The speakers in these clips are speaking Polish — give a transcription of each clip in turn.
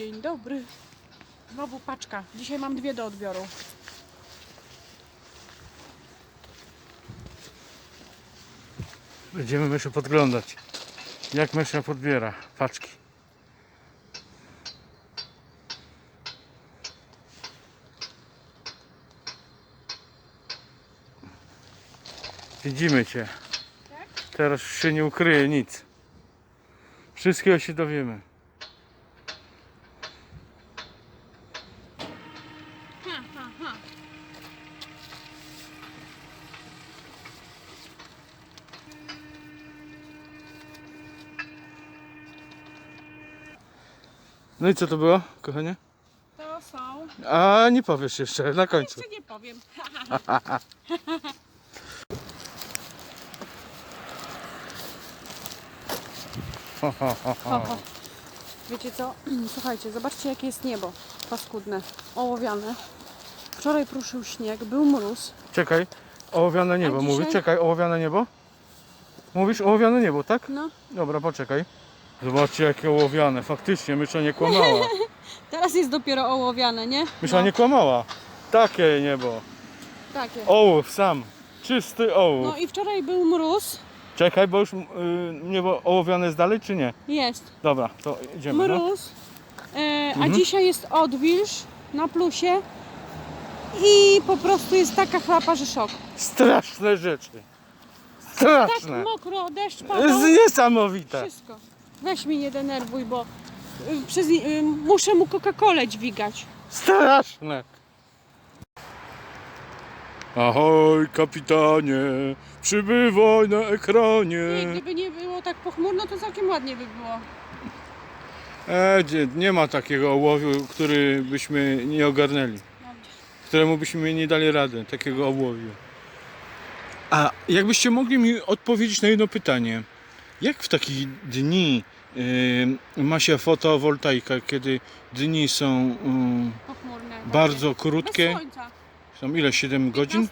Dzień dobry. Znowu paczka. Dzisiaj mam dwie do odbioru. Będziemy myszy podglądać. Jak mysza podbiera paczki. Widzimy Cię. Teraz już się nie ukryje nic. Wszystkiego się dowiemy. No i co to było, kochanie? To są. A nie powiesz jeszcze, na końcu. Jeszcze nie powiem. Ho, ho, ho, ho. Wiecie co? Słuchajcie, zobaczcie jakie jest niebo. Paskudne, ołowiane. Wczoraj pruszył śnieg, był mróz. Czekaj, ołowiane niebo dzisiaj? Czekaj, ołowiane niebo? Mówisz ołowiane niebo, tak? No, Dobra, poczekaj. Zobaczcie jakie ołowiane, faktycznie mysza nie kłamała. teraz jest dopiero ołowiane, nie? Mysza no, nie kłamała. Takie niebo. Takie. Ołów sam. Czysty ołów. No i wczoraj był mróz. Czekaj, bo już y, niebo ołowiane jest dalej, czy nie? Jest. Dobra, to idziemy. No. Mróz. E, a Mhm. dzisiaj jest odwilż na plusie. I po prostu jest taka chlapa, że szok. Straszne rzeczy. Tak Straszne. mokro, deszcz jest padał. niesamowite. Wszystko. Weź mnie nie denerwuj, bo y, przez, y, muszę mu Coca-Colę dźwigać. Straszne. Ahoj, kapitanie, przybywaj na ekranie. I gdyby nie było tak pochmurno, to całkiem ładnie by było. E, gdzie- nie ma takiego ołowiu, który byśmy nie ogarnęli. Któremu byśmy nie dali rady, takiego ołowiu. A jakbyście mogli mi odpowiedzieć na jedno pytanie. Jak w takich dni ma się fotowoltaika, kiedy dni są y, bardzo Bez krótkie? słońca. Są ile? 7 godzin?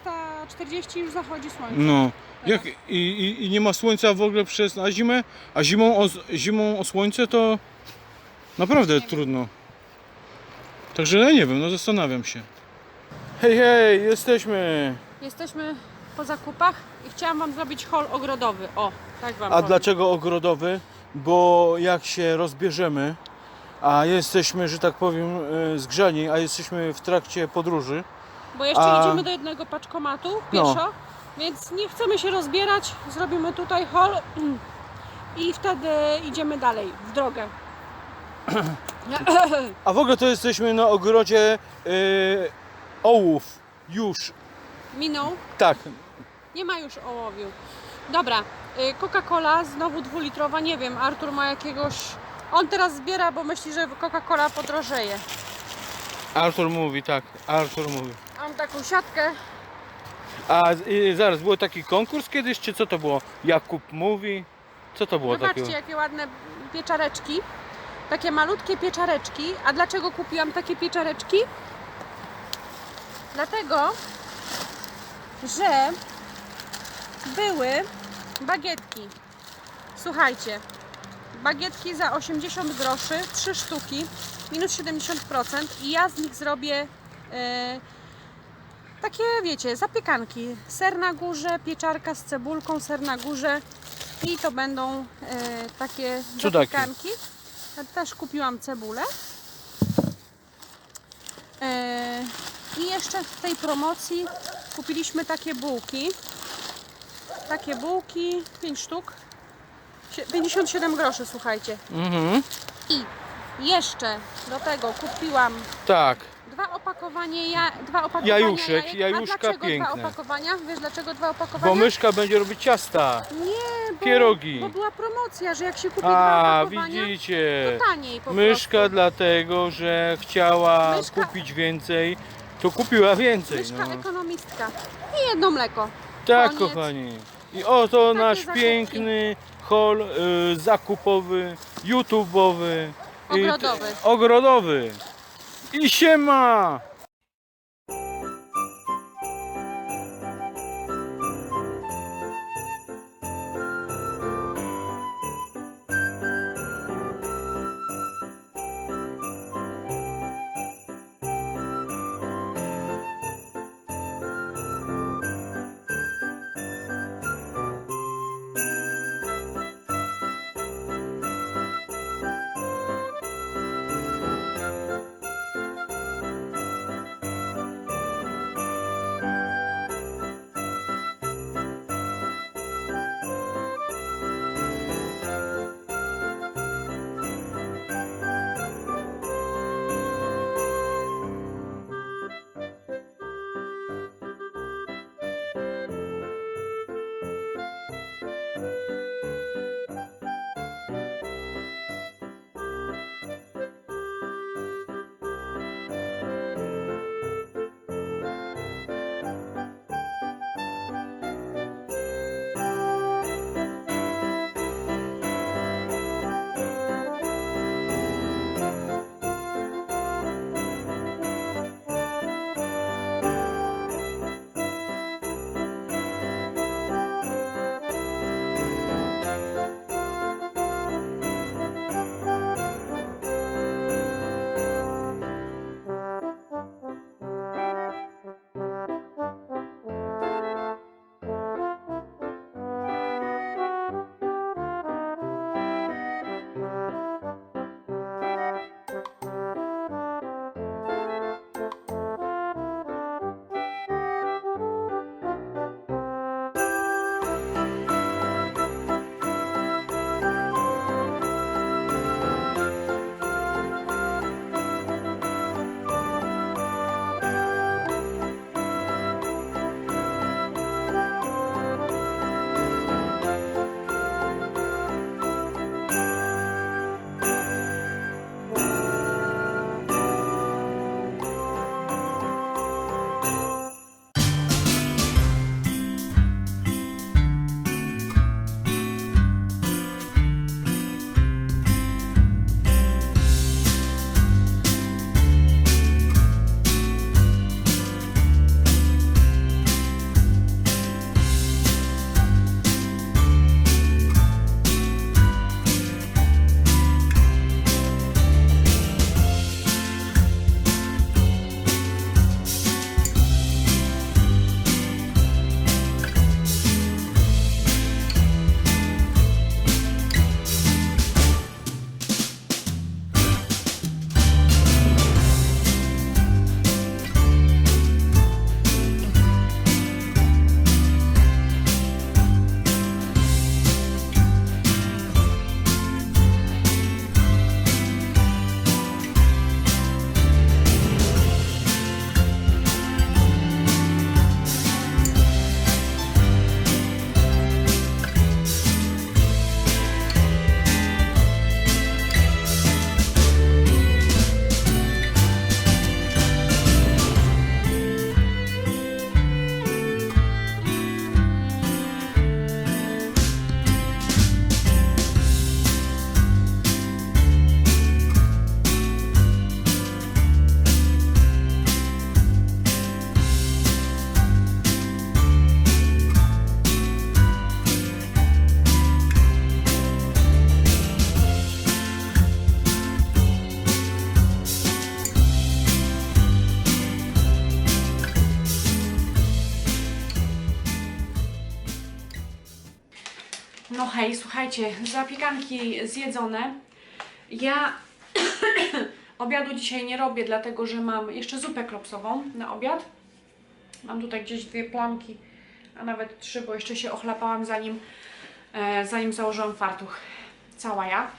15.40 już zachodzi słońce. No. Jak, i, i, I nie ma słońca w ogóle przez a zimę, a zimą o, zimą o słońce to naprawdę Nie wiem. trudno. Także ja nie wiem, no zastanawiam się. Hej, hej, jesteśmy. Jesteśmy po zakupach i chciałam Wam zrobić hol ogrodowy. O, tak Wam A powiem. dlaczego ogrodowy? Bo jak się rozbierzemy, a jesteśmy, że tak powiem, e, zgrzani, a jesteśmy w trakcie podróży, Bo jeszcze A- idziemy do jednego paczkomatu No. pieszo, więc nie chcemy się rozbierać. Zrobimy tutaj hol i wtedy idziemy dalej w drogę. a w ogóle to jesteśmy na ogrodzie e, ołów. Już. Minął. Tak, Nie ma już ołowiu. Dobra, Coca-Cola znowu dwulitrowa, nie wiem, Artur ma jakiegoś... On teraz zbiera, bo myśli, że Coca-Cola podrożeje. Artur mówi, tak, Artur mówi. Mam taką siatkę. A i, zaraz, był taki konkurs kiedyś, czy co to było? Jakub mówi? Co to było Zobaczcie, takiego? jakie ładne pieczareczki. Takie malutkie pieczareczki. A dlaczego kupiłam takie pieczareczki? Dlatego, że były bagietki. Słuchajcie, bagietki za 80 groszy, 3 sztuki, minus 70% i ja z nich zrobię e, takie, wiecie, zapiekanki. Ser na górze, pieczarka z cebulką, ser na górze i to będą e, takie Cudaki. zapiekanki. Ja też kupiłam cebulę. E, I jeszcze w tej promocji kupiliśmy takie bułki. Takie bułki, 5 sztuk. Sie- 57 groszy, słuchajcie. Mhm. I jeszcze do tego kupiłam Tak. dwa opakowania, ja, dwa opakowania Jajuszek, jajek. jajuszka A dlaczego piękne. dwa opakowania? Wiesz dlaczego dwa opakowania? Bo myszka będzie robić ciasta. Nie, bo, pierogi. bo była promocja, że jak się kupi dwa A, opakowania, widzicie. to taniej po Myszka prostu. dlatego, że chciała Myszka- kupić więcej, to kupiła więcej. Myszka No. ekonomistka. I jedno mleko. Tak, koniec. kochani. I oto Takie nasz zakupki. piękny hol y, zakupowy, YouTube'owy. i Ogrodowy. ogrodowy. I siema! Słuchajcie, zapiekanki zjedzone. Ja obiadu dzisiaj nie robię, dlatego że mam jeszcze zupę klopsową na obiad. Mam tutaj gdzieś dwie plamki, a nawet trzy, bo jeszcze się ochlapałam zanim, e, zanim założyłam fartuch. Cała ja.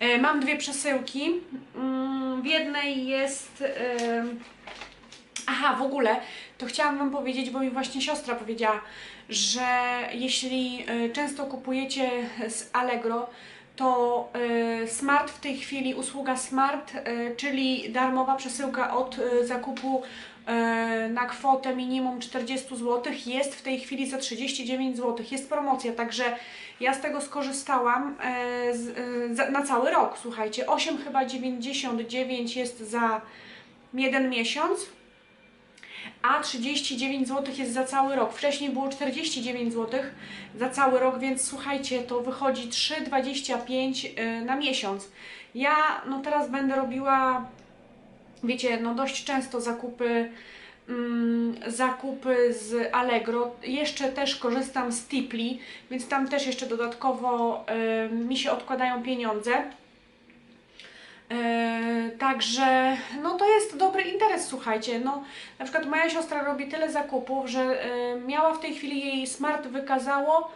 E, mam dwie przesyłki. Mm, w jednej jest... E, aha, w ogóle to chciałam Wam powiedzieć, bo mi właśnie siostra powiedziała, że jeśli e, często kupujecie z Allegro, to e, Smart w tej chwili, usługa Smart, e, czyli darmowa przesyłka od zakupu na kwotę minimum 40 zł jest w tej chwili za 39 zł. Jest promocja, także ja z tego skorzystałam na cały rok. Słuchajcie, 8 chyba 99 jest za jeden miesiąc a 39 zł jest za cały rok. Wcześniej było 49 zł za cały rok, więc słuchajcie, to wychodzi 3,25 y, na miesiąc. Ja no teraz będę robiła, wiecie, no dość często zakupy mm, zakupy z Allegro. Jeszcze też korzystam z Tipli, więc tam też jeszcze dodatkowo y, mi się odkładają pieniądze. Yy, także no to jest dobry interes, słuchajcie. No, na przykład moja siostra robi tyle zakupów, że yy, miała w tej chwili jej smart wykazało,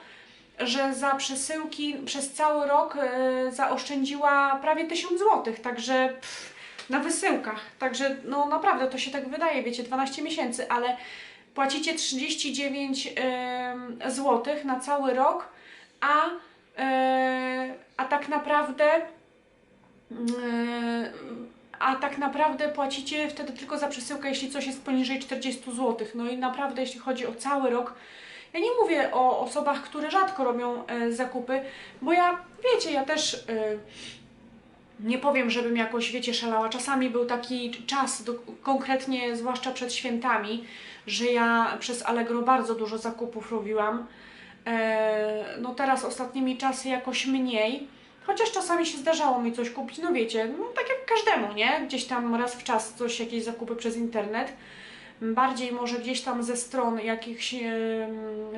że za przesyłki przez cały rok yy, zaoszczędziła prawie 1000 zł, także pff, na wysyłkach. Także no naprawdę to się tak wydaje, wiecie, 12 miesięcy, ale płacicie 39 yy, zł na cały rok, a, yy, a tak naprawdę a tak naprawdę płacicie wtedy tylko za przesyłkę, jeśli coś jest poniżej 40 zł. No i naprawdę, jeśli chodzi o cały rok, ja nie mówię o osobach, które rzadko robią e, zakupy, bo ja, wiecie, ja też e, nie powiem, żebym jakoś, wiecie, szalała. Czasami był taki czas, do, konkretnie zwłaszcza przed świętami, że ja przez Allegro bardzo dużo zakupów robiłam. E, no teraz ostatnimi czasy jakoś mniej. Chociaż czasami się zdarzało mi coś kupić, no wiecie, no tak jak każdemu, nie? Gdzieś tam raz w czas coś, jakieś zakupy przez internet. Bardziej może gdzieś tam ze stron jakichś,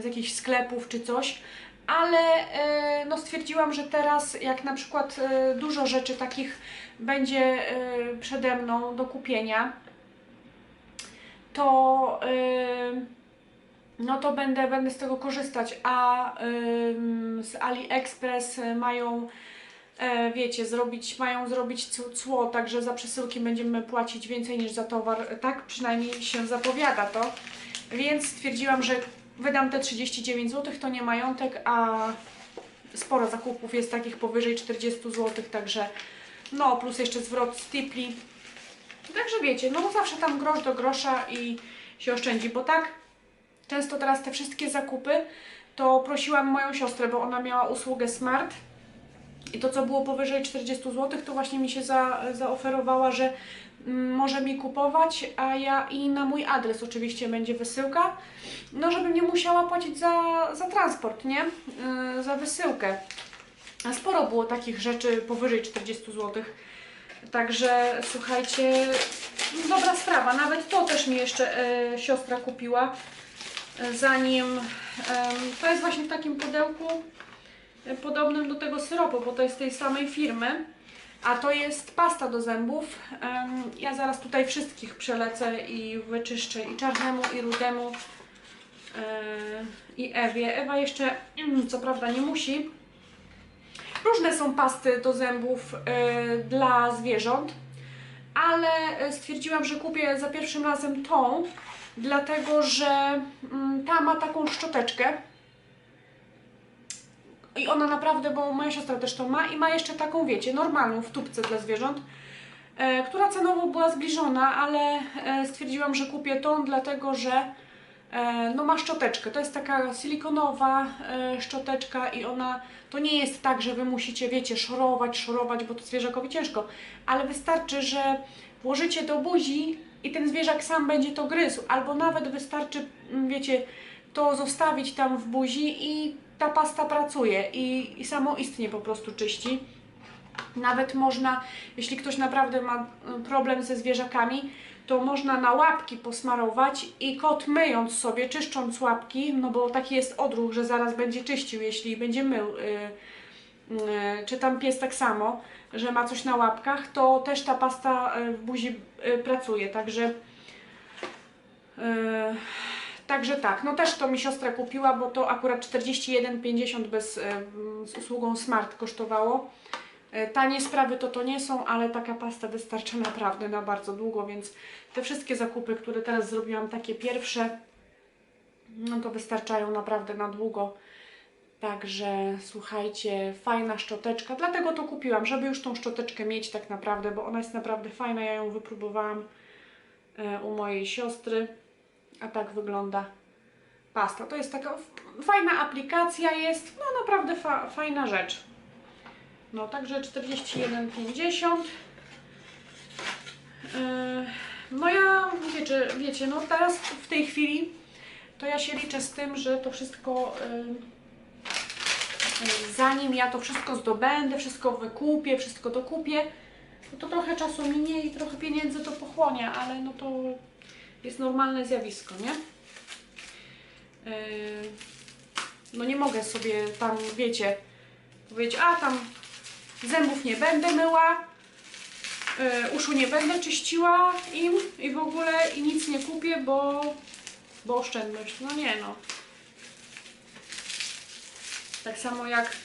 z jakichś sklepów czy coś. Ale e, no stwierdziłam, że teraz jak na przykład e, dużo rzeczy takich będzie e, przede mną do kupienia, to no to będę, będę z tego korzystać, a z AliExpress mają, wiecie, zrobić, mają zrobić cło, także za przesyłki będziemy płacić więcej niż za towar, tak przynajmniej się zapowiada to, więc stwierdziłam, że wydam te 39 zł, to nie majątek, a sporo zakupów jest takich powyżej 40 zł, także no, plus jeszcze zwrot z Tipli, także wiecie, no zawsze tam grosz do grosza i się oszczędzi, bo tak często teraz te wszystkie zakupy, to prosiłam moją siostrę, bo ona miała usługę Smart i to, co było powyżej 40 zł, to właśnie mi się za, zaoferowała, że mm, może mi kupować, a ja i na mój adres oczywiście będzie wysyłka, no żebym nie musiała płacić za, za transport, nie? Yy, za wysyłkę. A sporo było takich rzeczy powyżej 40 zł. Także słuchajcie, dobra sprawa. Nawet to też mi jeszcze e, siostra kupiła zanim em, to jest właśnie w takim pudełku podobnym do tego syropu, bo to jest tej samej firmy, a to jest pasta do zębów. Ja zaraz tutaj wszystkich przelecę i wyczyszczę i czarnemu, i rudemu, e, i Ewie. Ewa jeszcze, mm, co prawda, nie musi. Różne są pasty do zębów e, dla zwierząt, ale e, stwierdziłam, że kupię za pierwszym razem tą, dlatego że mm, ta ma taką szczoteczkę. I ona naprawdę, bo moja siostra też to ma i ma jeszcze taką, wiecie, normalną w tubce dla zwierząt, e, która cenowo była zbliżona, ale e, stwierdziłam, że kupię tą, dlatego że e, no ma szczoteczkę. To jest taka silikonowa e, szczoteczka i ona, to nie jest tak, że Wy musicie, wiecie, szorować, szorować, bo to zwierzakowi ciężko, ale wystarczy, że włożycie do buzi i ten zwierzak sam będzie to gryzł, albo nawet wystarczy, mm, wiecie, to zostawić tam w buzi i ta pasta pracuje i, i samoistnie po prostu czyści. Nawet można, jeśli ktoś naprawdę ma y, problem ze zwierzakami, to można na łapki posmarować i kot myjąc sobie, czyszcząc łapki, no bo taki jest odruch, że zaraz będzie czyścił, jeśli będzie mył, y, y, czy tam pies tak samo, że ma coś na łapkach, to też ta pasta y, w buzi y, pracuje, także y, Także tak, no też to mi siostra kupiła, bo to akurat 41,50 bez, y, z usługą Smart kosztowało. E, Tanie sprawy to to nie są, ale taka pasta wystarcza naprawdę na bardzo długo, więc te wszystkie zakupy, które teraz zrobiłam, takie pierwsze, no to wystarczają naprawdę na długo. Także słuchajcie, fajna szczoteczka, dlatego to kupiłam, żeby już tą szczoteczkę mieć tak naprawdę, bo ona jest naprawdę fajna, ja ją wypróbowałam e, u mojej siostry, a tak wygląda pasta. To jest taka fajna aplikacja jest, no naprawdę fa- fajna rzecz. No, także 41,50. Yy, No ja, wiecie, wiecie, no teraz w tej chwili to ja się liczę z tym, że to wszystko yy, zanim ja to wszystko zdobędę, wszystko wykupię, wszystko to kupię, no to trochę czasu minie i trochę pieniędzy to pochłonie, ale no to jest normalne zjawisko, nie? Yy, No nie mogę sobie tam, wiecie, powiedzieć, a tam zębów nie będę myła, y, uszu nie będę czyściła im i w ogóle i nic nie kupię, bo, bo oszczędność. No nie no. Tak samo jak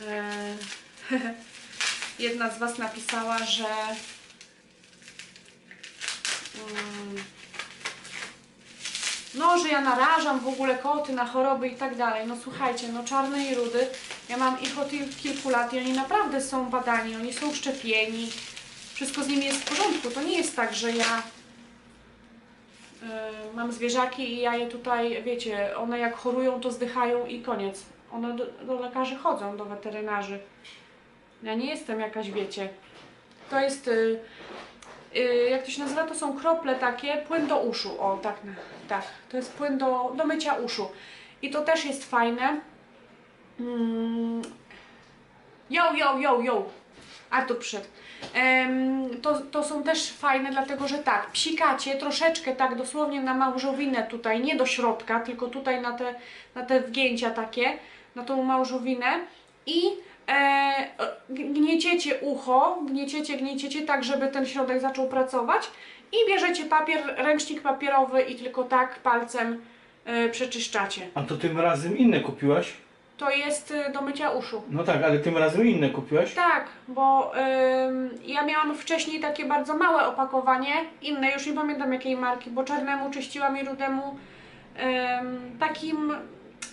e, jedna z Was napisała, że no, że ja narażam w ogóle koty na choroby i tak dalej. No słuchajcie, no czarne i rudy, ja mam ich od kilku lat i oni naprawdę są badani, oni są szczepieni, wszystko z nimi jest w porządku. To nie jest tak, że ja y, mam zwierzaki i ja je tutaj, wiecie, one jak chorują to zdychają i koniec. One do, do lekarzy chodzą, do weterynarzy. Ja nie jestem jakaś, wiecie, to jest... Y, y, jak to się nazywa, to są krople takie, płyn do uszu, o tak, tak, to jest płyn do, do mycia uszu i to też jest fajne. Mm. Yo, yo, yo, yo, Artur przyszedł. Em, to, to są też fajne, dlatego że tak, psikacie troszeczkę tak dosłownie na małżowinę tutaj, nie do środka, tylko tutaj na te, na te wgięcia takie, na tą małżowinę i gnieciecie ucho, gnieciecie, gnieciecie tak, żeby ten środek zaczął pracować i bierzecie papier, ręcznik papierowy i tylko tak palcem e, przeczyszczacie. A to tym razem inne kupiłaś? To jest e, do mycia uszu. No tak, ale tym razem inne kupiłaś? Tak, bo ym, ja miałam wcześniej takie bardzo małe opakowanie, inne, już nie pamiętam jakiej marki, bo czarnemu czyściłam i rudemu ym, takim,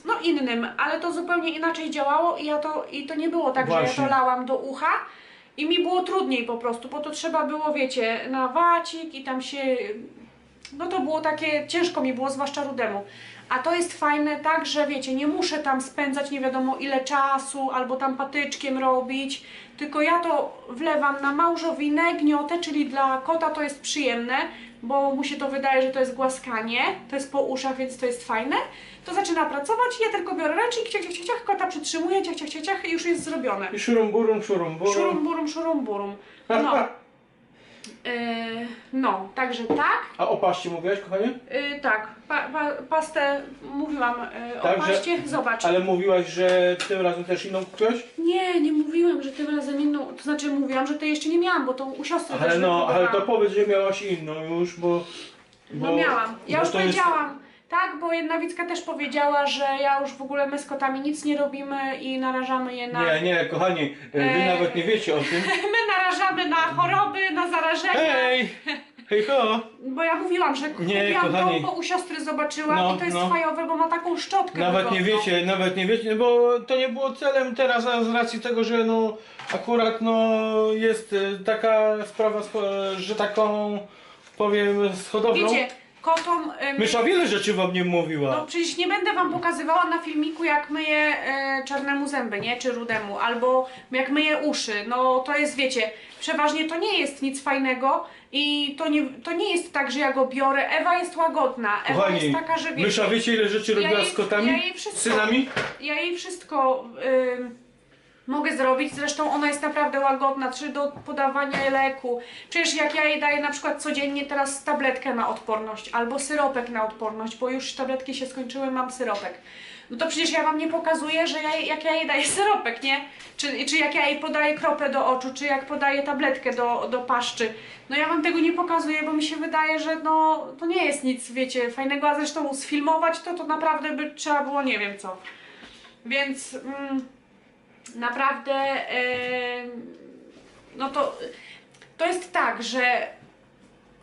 no innym, ale to zupełnie inaczej działało i ja to, i to nie było tak, że ja Właśnie. to lałam do ucha i mi było trudniej po prostu, bo to trzeba było, wiecie, na wacik i tam się, no to było takie, ciężko mi było, zwłaszcza rudemu. A to jest fajne tak, że wiecie, nie muszę tam spędzać nie wiadomo ile czasu, albo tam patyczkiem robić, tylko ja to wlewam na małżowinę, gniotę, czyli dla kota to jest przyjemne, bo mu się to wydaje, że to jest głaskanie, to jest po uszach, więc to jest fajne. To zaczyna pracować, ja tylko biorę ręcznik, ciach, ciach, ciach, ciach, kota przytrzymuję, ciach, ciach, ciach, ciach i już jest zrobione. I szurum burum, szurum burum. Szurum, burum, szurum, burum. No. Yy, no, także tak. A o paście mówiłaś, kochanie? Yy, tak, pa, pa, pastę mówiłam yy, o że- paście, zobacz. Ale mówiłaś, że tym razem też inną kupiłaś? Nie, nie mówiłam, że tym razem inną, to znaczy mówiłam, że tej jeszcze nie miałam, bo tą u siostry Ale też no, ale to wypróbowałam. powiedz, że miałaś inną już, bo... bo No miałam, ja już to jest- powiedziałam. Tak, bo jedna Wicka też powiedziała, że ja już w ogóle my z kotami nic nie robimy i narażamy je na... Nie, nie, kochani, wy E, nawet nie wiecie o tym. My narażamy na choroby, na zarażenia. Hej! Hej ho! Bo ja mówiłam, że Nie, kupiłam kochani. tą, bo u siostry zobaczyłam No, i to jest no. fajowe, bo ma taką szczotkę Nawet nie wiecie, nawet nie wiecie, bo to nie było celem teraz, a z racji tego, że no akurat no jest y, taka sprawa, że taką powiem z hodowlą. Wiecie, kotom... Mysza wiele rzeczy wam nie mówiła. No przecież nie będę wam pokazywała na filmiku jak myję e, czarnemu zęby, nie? Czy rudemu, albo jak myję uszy. No to jest, wiecie, przeważnie to nie jest nic fajnego i to nie, to nie jest tak, że ja go biorę. Ewa jest łagodna. Ewa Kochani, jest taka, że wiecie, Mysza wiecie ile rzeczy robiła jej- z kotami? ja jej wszystko- Z synami? ja jej wszystko ym, mogę zrobić. Zresztą ona jest naprawdę łagodna, czy do podawania leku. Przecież jak ja jej daję na przykład codziennie teraz tabletkę na odporność albo syropek na odporność, bo już tabletki się skończyły, mam syropek. No to przecież ja wam nie pokazuję, że ja, jak ja jej daję syropek, nie? Czy, czy jak ja jej podaję kropę do oczu, czy jak podaję tabletkę do, do paszczy. No ja wam tego nie pokazuję, bo mi się wydaje, że no to nie jest nic, wiecie, fajnego, a zresztą sfilmować to, to naprawdę by trzeba było nie wiem co. Więc mm, naprawdę em, no to to jest tak, że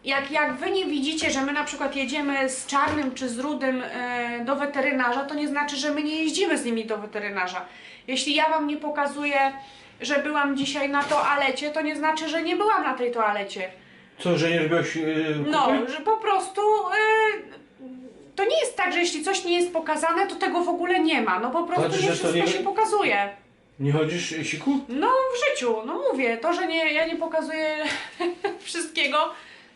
jak, jak wy nie widzicie, że my na przykład jedziemy z czarnym czy z rudym e, do weterynarza, to nie znaczy, że my nie jeździmy z nimi do weterynarza. Jeśli ja wam nie pokazuję, że byłam dzisiaj na toalecie, to nie znaczy, że nie byłam na tej toalecie. Co, że nie robiłeś yy, No, że po prostu e, to nie jest tak, że jeśli coś nie jest pokazane, to tego w ogóle nie ma. No po prostu Znaczy, nie wszystko nie- się pokazuje. Nie chodzisz siku? No w życiu, no mówię, to, że nie, ja nie pokazuję wszystkiego,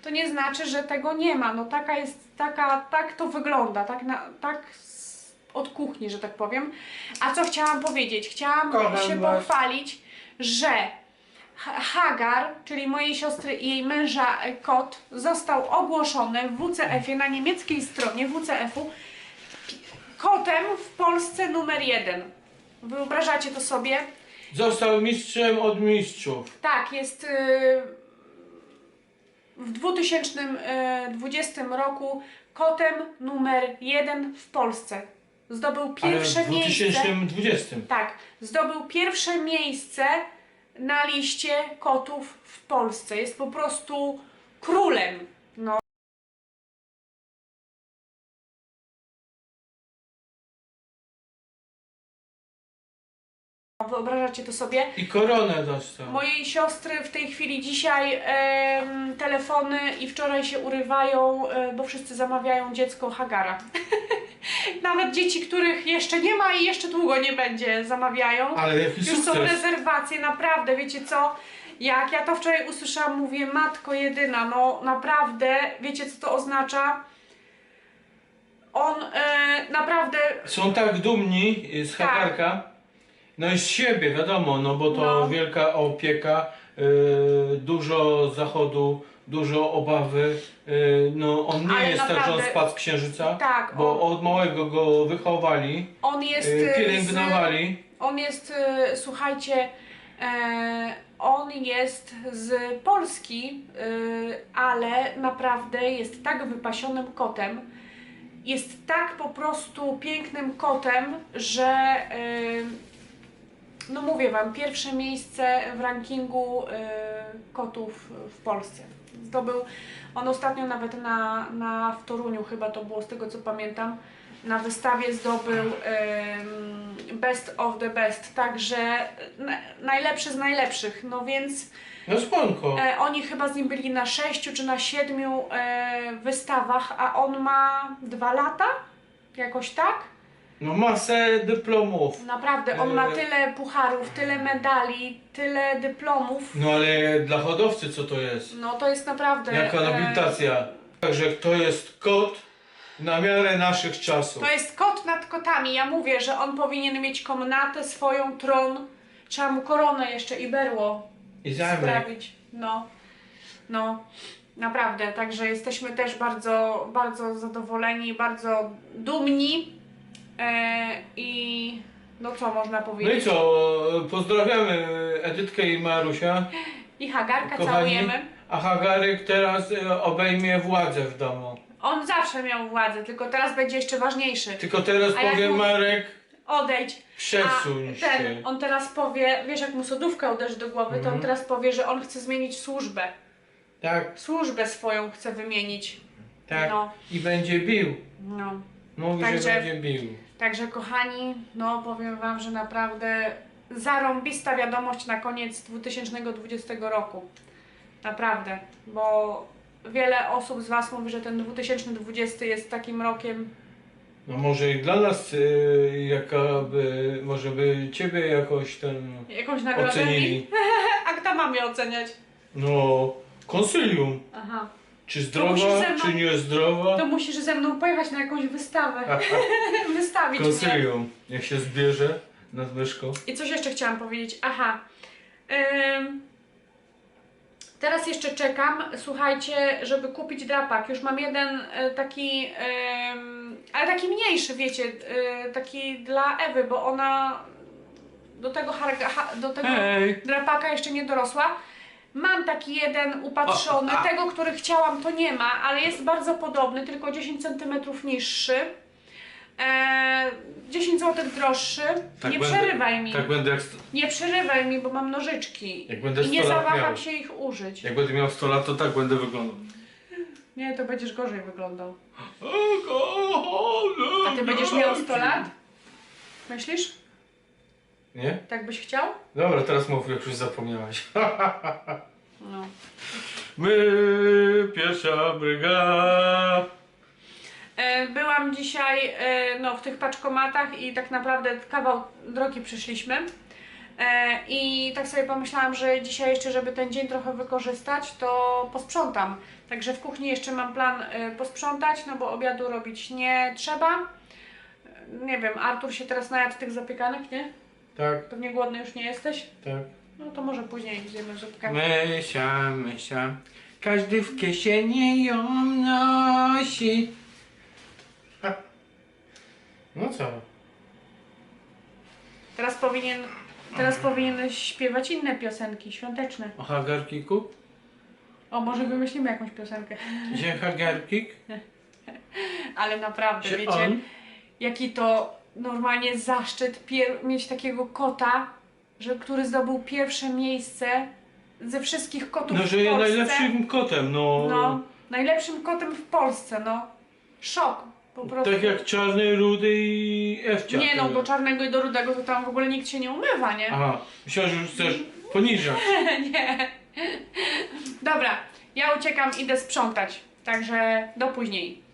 to nie znaczy, że tego nie ma. No taka jest, taka, tak to wygląda, tak, na, tak z, od kuchni, że tak powiem. A co chciałam powiedzieć? Chciałam Kocham się was. pochwalić, że Ha- Hagar, czyli mojej siostry i jej męża e, kot, został ogłoszony w WCF-ie na niemieckiej stronie WCF-u kotem w Polsce numer jeden. Wyobrażacie to sobie? Został mistrzem od mistrzów. Tak, jest y, w 2020 roku kotem numer jeden w Polsce. Zdobył pierwsze Ale w miejsce. 2020. Tak, zdobył pierwsze miejsce na liście kotów w Polsce. Jest po prostu królem. No. Wyobrażacie to sobie? I koronę dostał. Mojej siostry w tej chwili dzisiaj em, telefony i wczoraj się urywają, e, bo wszyscy zamawiają dziecko Hagara. Nawet dzieci, których jeszcze nie ma i jeszcze długo nie będzie, zamawiają. Ale jaki Już są sukces. rezerwacje, naprawdę, wiecie co? Jak ja to wczoraj usłyszałam, mówię, matko jedyna, no naprawdę, wiecie co to oznacza? On e, naprawdę Są tak dumni z Tak. Hagarka. No i z siebie, wiadomo, no bo to No. wielka opieka, y, dużo zachodu, dużo obawy. y, no on nie Ale jest tak, że on naprawdę- spadł z księżyca, tak, bo od małego go wychowali, on jest y, e, z, pielęgnowali. On jest, słuchajcie, e, on jest z Polski, ale naprawdę jest tak wypasionym kotem. Jest tak po prostu pięknym kotem, że no mówię wam, pierwsze miejsce w rankingu e, kotów w Polsce. Zdobył on ostatnio nawet na, na w Toruniu chyba to było z tego co pamiętam na wystawie zdobył Best of the Best, także na, najlepszy z najlepszych. No więc No spoko. e, oni chyba z nim byli na sześciu czy na siedmiu e, wystawach, a on ma dwa lata? Jakoś tak? No masę dyplomów. Naprawdę, on ma tyle pucharów, tyle medali, tyle dyplomów. No ale dla hodowcy co to jest? No to jest naprawdę. Jaka e, nobilitacja. Także to jest kot na miarę naszych czasów. To jest kot nad kotami. Ja mówię, że on powinien mieć komnatę swoją, tron. Trzeba mu koronę jeszcze i berło I zamek. sprawić. No, no, naprawdę. Także jesteśmy też bardzo, bardzo zadowoleni, bardzo dumni. E, I no co można No i powiedzieć? co, pozdrawiamy Edytkę i Marusia, I Hagarka całujemy. A Hagaryk teraz e, obejmie władzę w domu. On zawsze miał władzę, tylko teraz będzie jeszcze ważniejszy. Tylko teraz A jak powie mu- Marek, Odejdź. przesuń A ten, się. on teraz powie, wiesz jak mu sodówka uderzy do głowy, to on Mhm. teraz powie, że on chce zmienić służbę. Tak, Służbę swoją chce wymienić. tak. No, I będzie bił. no. Mówi, Także- że będzie bił. Także kochani, no powiem wam, że naprawdę zarąbista wiadomość na koniec 2020 roku. Naprawdę, bo wiele osób z was mówi, że ten 2020 jest takim rokiem No może i dla nas, e, jaka by, może by ciebie jakoś ten jakąś nagrodę. ocenili. A kto ma mnie oceniać? No, konsylium. Aha. Czy musisz zdrowa, ze mną- czy niezdrowa? To musisz ze mną pojechać na jakąś wystawę. Wystawić mnie. Konsylium. Niech się zbierze nad myszką. I coś jeszcze chciałam powiedzieć. Aha. Ym, teraz jeszcze czekam, słuchajcie, żeby kupić drapak. Już mam jeden e, taki, ym, ale taki mniejszy, wiecie, e, taki dla Ewy, bo ona do tego, harga, ha, do tego Hej! drapaka jeszcze nie dorosła. Mam taki jeden upatrzony, O, tego, który chciałam, to nie ma, ale jest bardzo podobny, tylko 10 cm niższy. Eee, 10 zł droższy. Tak nie będę- przerywaj mi. Tak będę jak, sto- Nie przerywaj mi, bo mam nożyczki. jak będę I nie 100 lat zawaham miał. się ich użyć. Jak będę miał 100 lat, to tak będę wyglądał. Nie, to będziesz gorzej wyglądał. A ty będziesz miał 100 lat? Myślisz? Nie? Tak byś chciał? Dobra, teraz mów, jak już zapomniałaś. No. My, pierwsza brygada. E, Byłam dzisiaj e, no, w tych paczkomatach i tak naprawdę kawał drogi przyszliśmy. E, I tak sobie pomyślałam, że dzisiaj jeszcze, żeby ten dzień trochę wykorzystać, to posprzątam. Także w kuchni jeszcze mam plan e, posprzątać, no bo obiadu robić nie trzeba. Nie wiem, Artur się teraz najadł tych zapiekanek, nie? Tak, Pewnie głodny już nie jesteś? tak. No to może później zjemy zapiekankę. Mysia, mysia, każdy w kieszeni ją nosi. Ha. No co? Teraz powinien, teraz powinieneś śpiewać inne piosenki świąteczne. O Hagarkiku? O, może wymyślimy jakąś piosenkę. Gdzie Hagarkik? Ale naprawdę, Czy wiecie, on? jaki to normalnie zaszczyt mieć takiego kota, że, który zdobył pierwsze miejsce ze wszystkich kotów No, w że jest Polsce. najlepszym kotem, no. No, najlepszym kotem w Polsce, no. Szok, po prostu. Tak jak czarny, rudy i Ewcia. Nie no, do czarnego i do rudego to tam w ogóle nikt się nie umywa, nie? Aha, myślałem, że już chcesz poniżać. nie. Dobra, ja uciekam, idę sprzątać. Także do później.